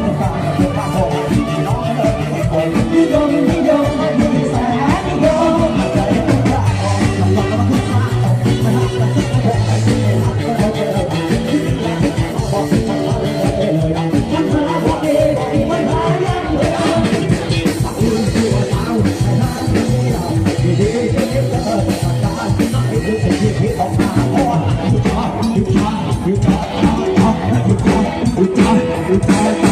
ไม่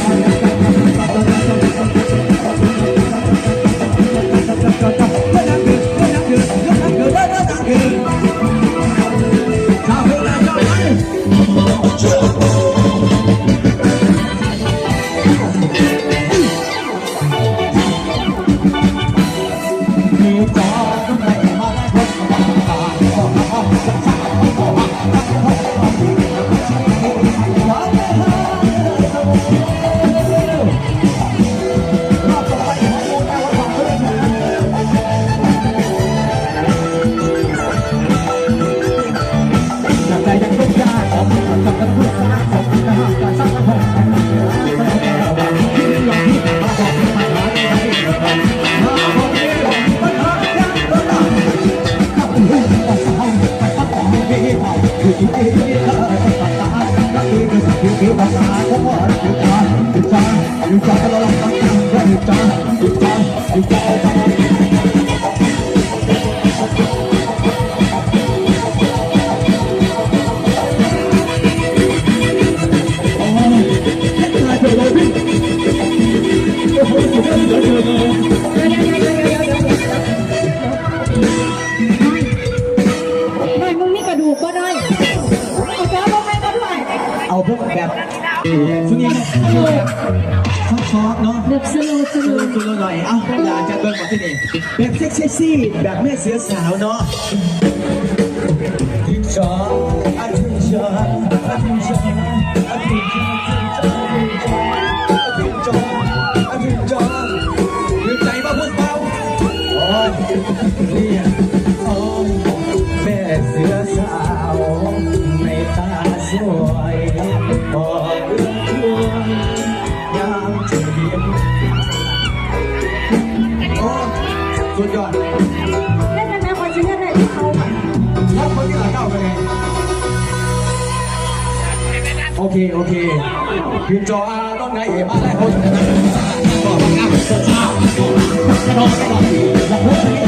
ดูกก็ได้เอาแก้วลงไปก็ด้วยเอาพวกแบบช่วงนี้ชอบๆเนาะแบบสโลว์สโลดูว์ดูเราหน่อย เอ้าอยากจะเบิ้งมาที่นี่แบบเซ็กซี่แบบแม่เสือสาวเนาะทิชออาทิชออาทิชออ เค โอเคพิมจออาต้นไงเอ๋มาแล้วเขาบอกว่างามเสื้อผ้าโดนไปหน่อยอย่าพูด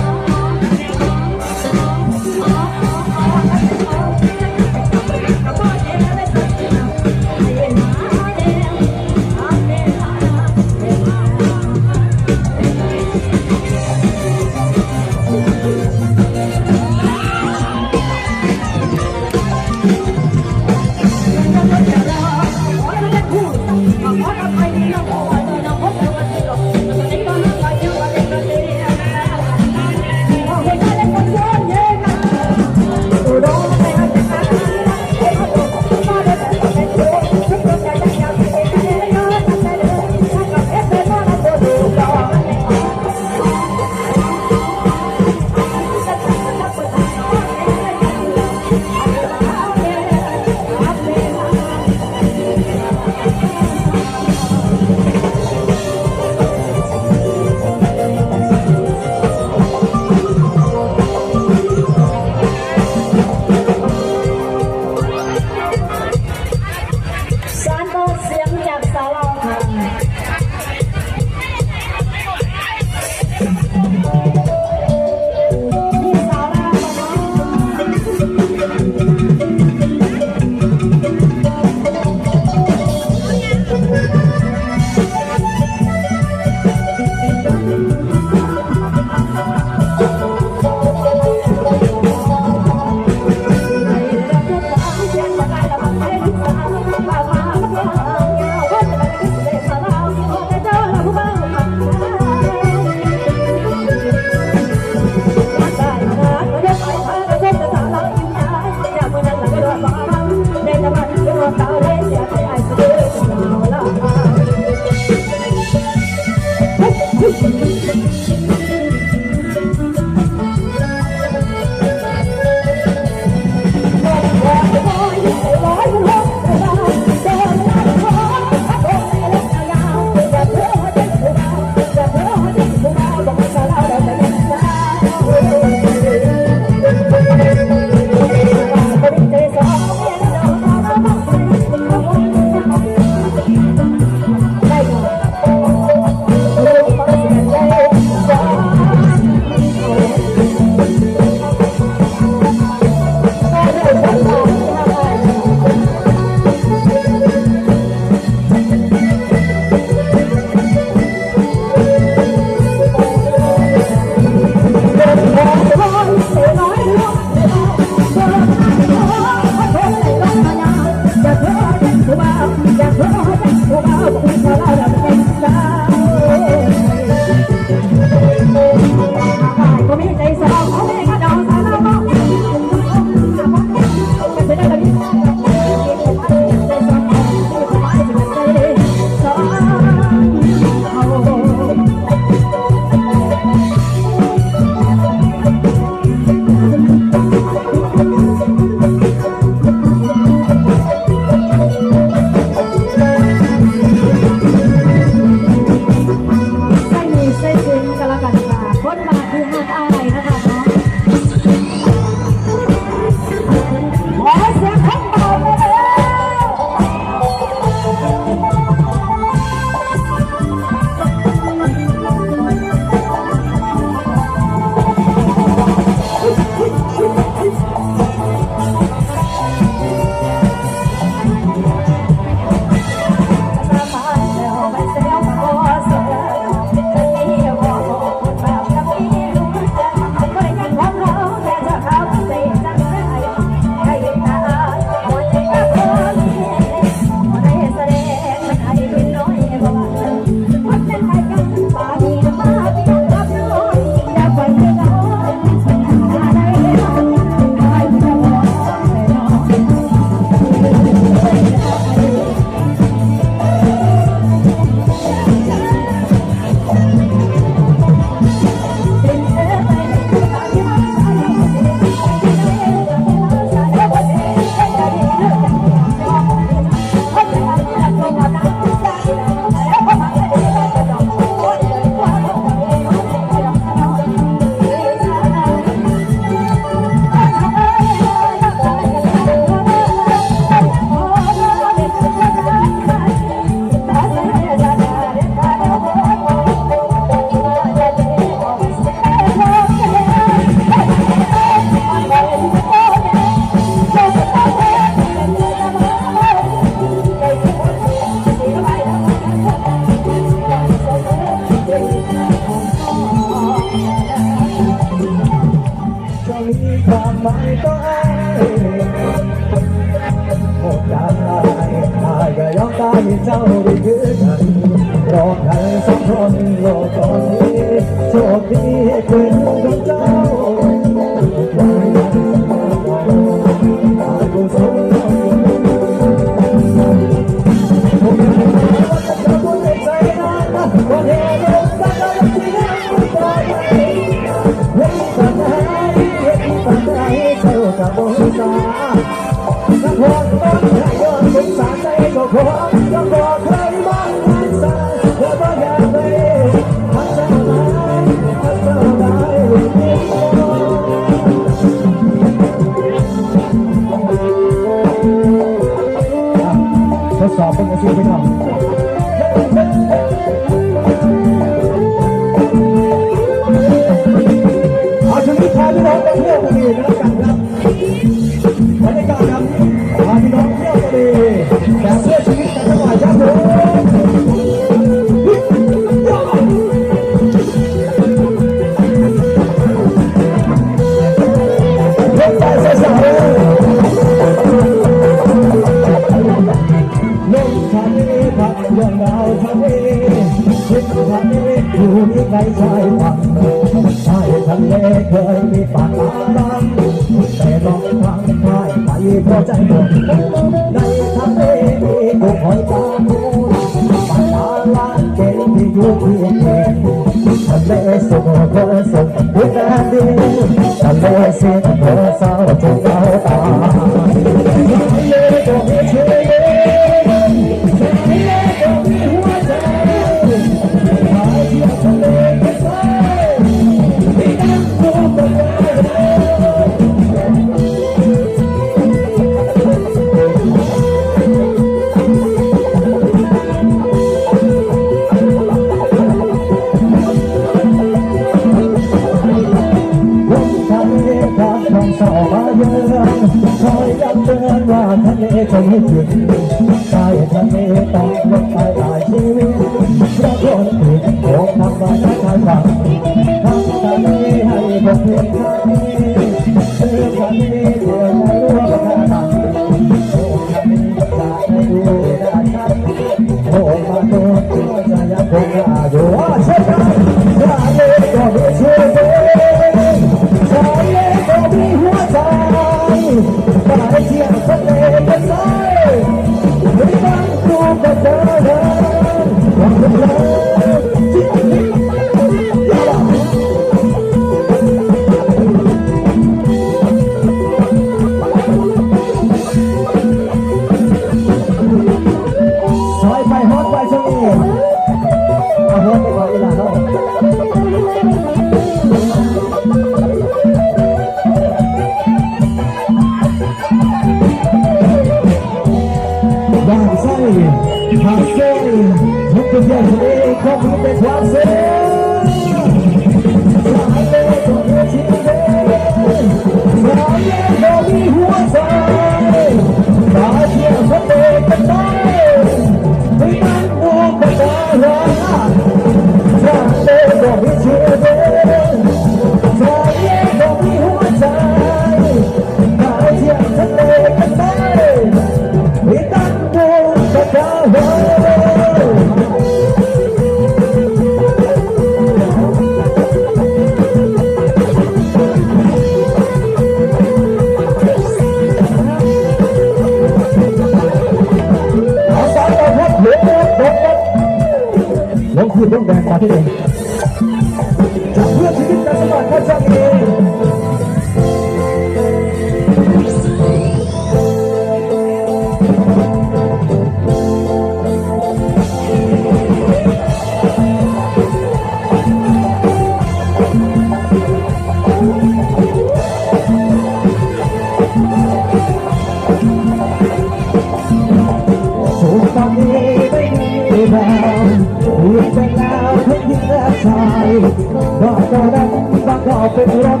เป็นรัก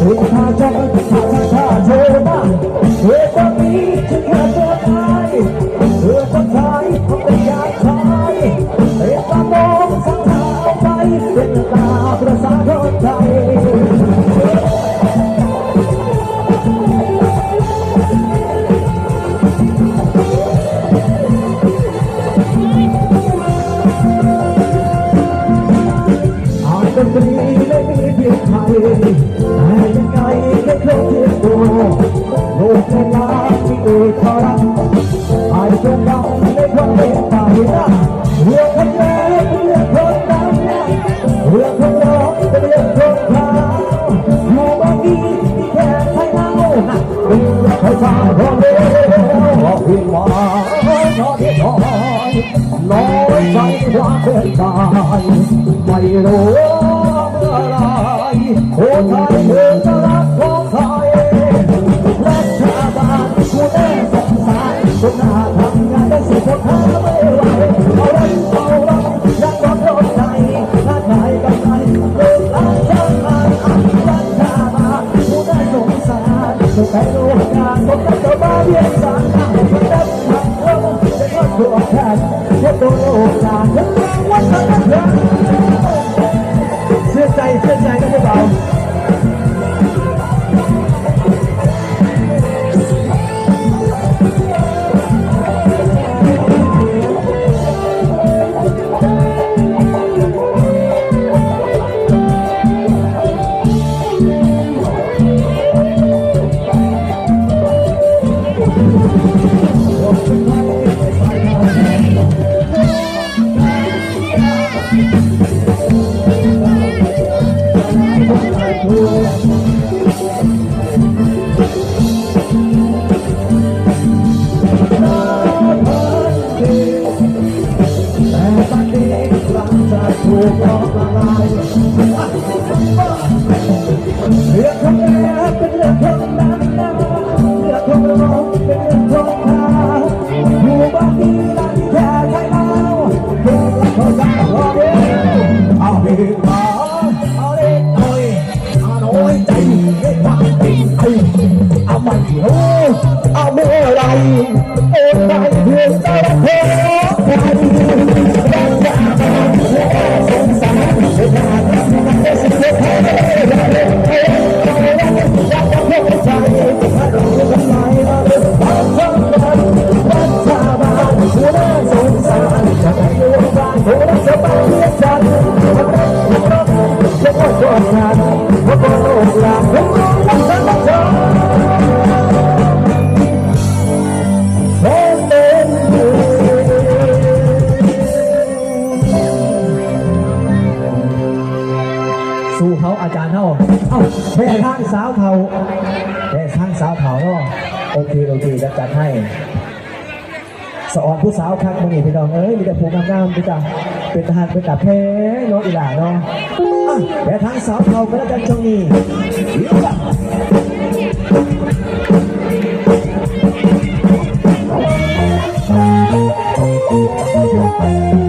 สุดท้ายจะขาดข้าเธอบ้างเธอต้องมีฉันแค่ตัวตายเธอต้องตายต้องเป็นยาชายเธอต้องมงสังหารไปเป็นตาประสาทใจดนตรี แต่ยังไงไม่เคยเทียบตัวลูกเป็นลาที่เอ่ยขอรักอาจจะดังในความเมตตาเรื่องคนแรกเป็นเรื่องคนดังเรื่องคนรองเป็นเรื่องคนขาวอยู่บางทีที่แค่ไทยเงาเป็นเรื่องใครฟังพอเดียวพิมพ์มาน้อยน้อยน้อยใจความเป็นตายไม่รู้เมื่อไร คไทยเอจะรักของไทยรัฐบานกูแน่สงสารคนหน้า ไม่รู้เอาเมื่อไรโอนไปเพื่อนจะรักเธ เอ้าแม่ทางสาวเท่าแม่ทางสาวเท่าเนาะโอเคโอเคจะจัดให้สอนผู้สาวคักมึงนี่พี่น้องเอ้ยมีแต่ผู้งามๆพี่จ้ะเป็นทหารเป็นตาเพเนาะอีหล่าเนาะอะแม่ทางสาวเท่าก็แล้วกันช่วงนี้เ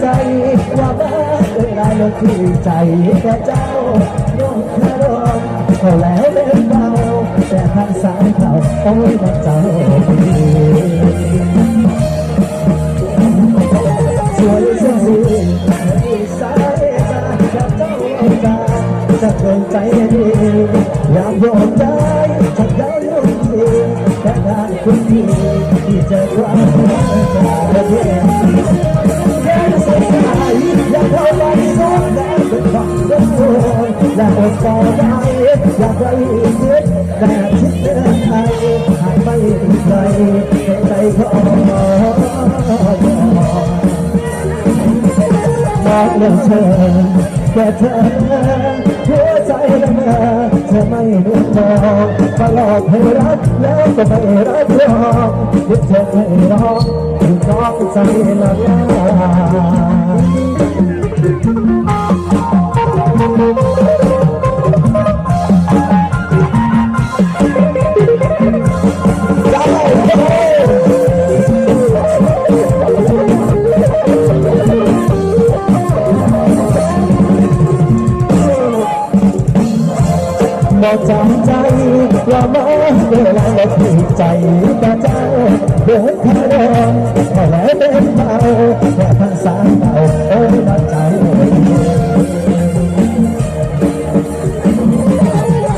ใจว่าบ้าเวลาเราคือใจแค่เจ้าโยนคารมเขาแล้วเป็นเบาแต่ทางสายเขาโอ้ยมันเจ้าสวยเส้นสีสายตาจะเจ้าตาจะเกินใจดียากโยนใจจะเย้าโยนทีแค่ทางคุณดีที่จอความรักและเพียง แค่สายอยากเข้าไปสอนแต่เป็นความรักและอดต่อได้อยากไปคิดแต่คิดเรื่องใครหายไปใครใจขอมองเรื่องเธอแค่เธอ ใจละเมอจะไม่รู้มองมาหลอกให้รักแล้วก็ไม่รักหรอกยึดเธอให้รองถึงน้องใจละลา บ่จำใจละเมอเวลาบ่ผิดใจตาเจ้าเดินข้ามพอแล้วเดินเบาแค่พันสามเบาเอ้ยน้ใจ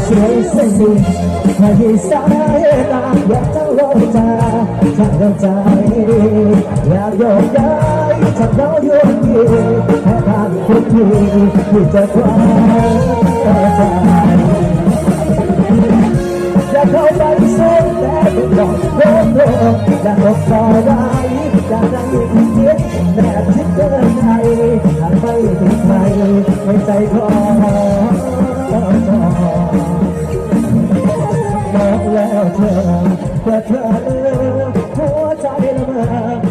เสียงเสียงดีให้สายตาอยากจะลงใจฉันลงใจอยากโยกย้ายฉันเราโยกยีแค่ทางทุกทีที่จะคว้าใจ แต่ต้องโดนโดนอยากอดต่อได้อยากได้ยินเสียงแนบชิดเกินใจหากไม่ถึงใครไม่ใจพอบอกแล้วเธอเพื่อเธอหัวใจละเมอ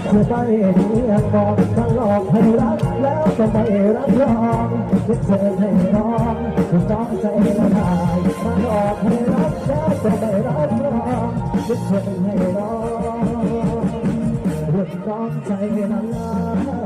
เธอไปเรียกบอกถ้าหลอกให้รักแล้วก็ไม่รับรองคิดเธอให้ร้องต้องใจละลายมาหลอกให้รักแล้วก็ไม่รับรอง คิดเธอให้ร้องคุณต้องใจละลาย